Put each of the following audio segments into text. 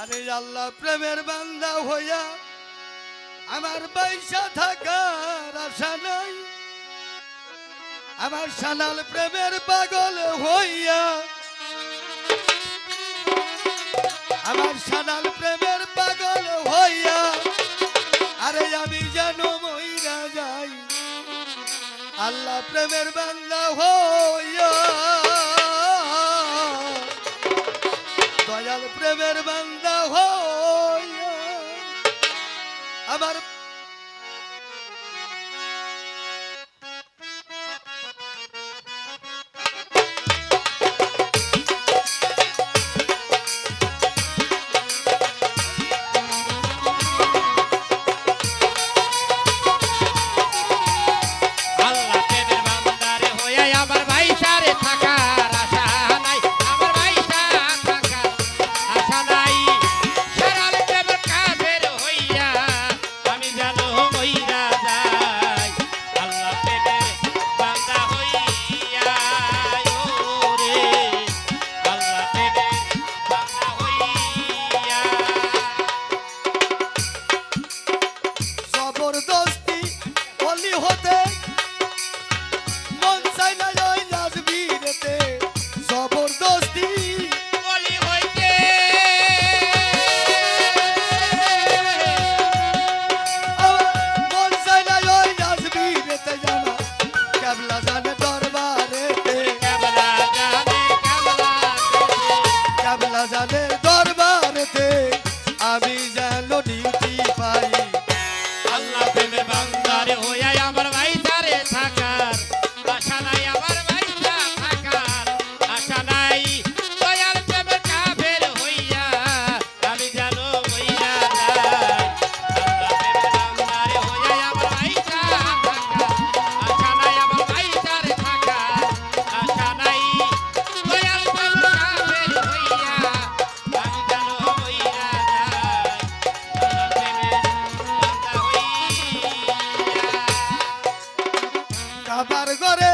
আমি আল্লাহ, প্রেমের বান্দা হইয়া আমার পয়সা থাকার আশা নাই। আমার সানাল প্রেমের পাগল হইয়া আমার সানাল প্রেমের পাগল হইয়া, আরে আমি যেন মইরা যাই। আল্লাহ প্রেমের বান্দা হইয়া দয়াল প্রেমের বান্দা হইয়া আমার কাবার ঘরে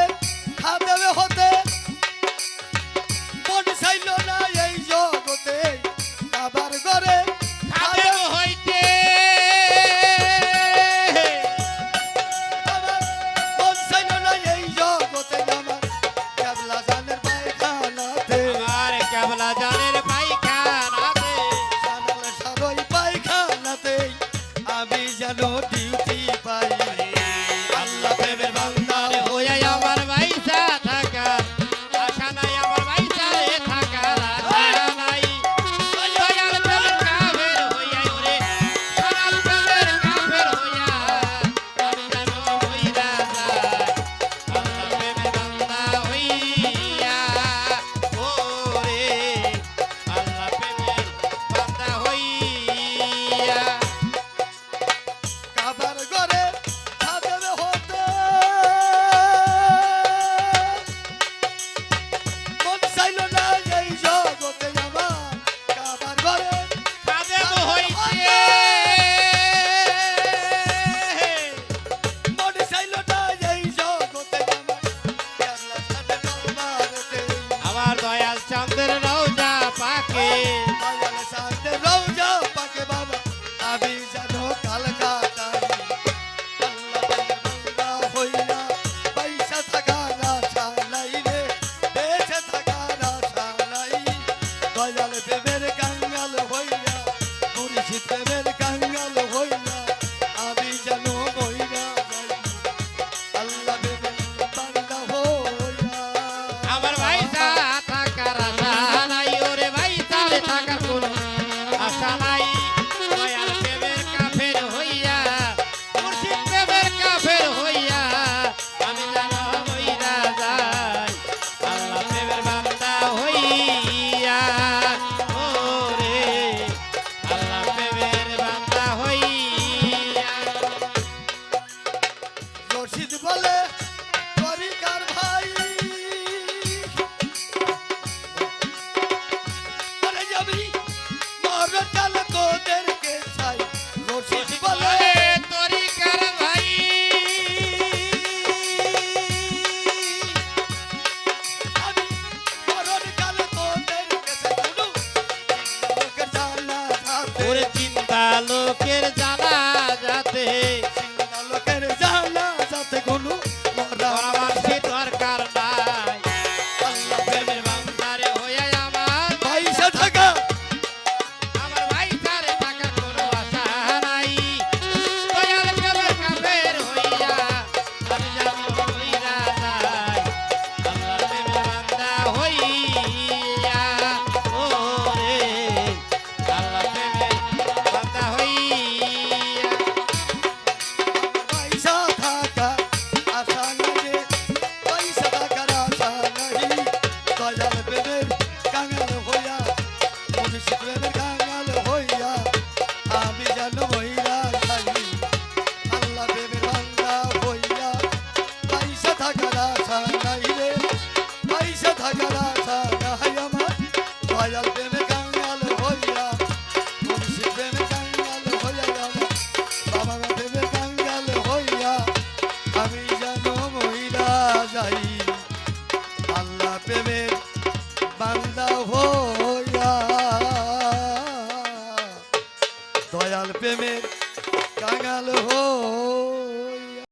লোকের জ্বালা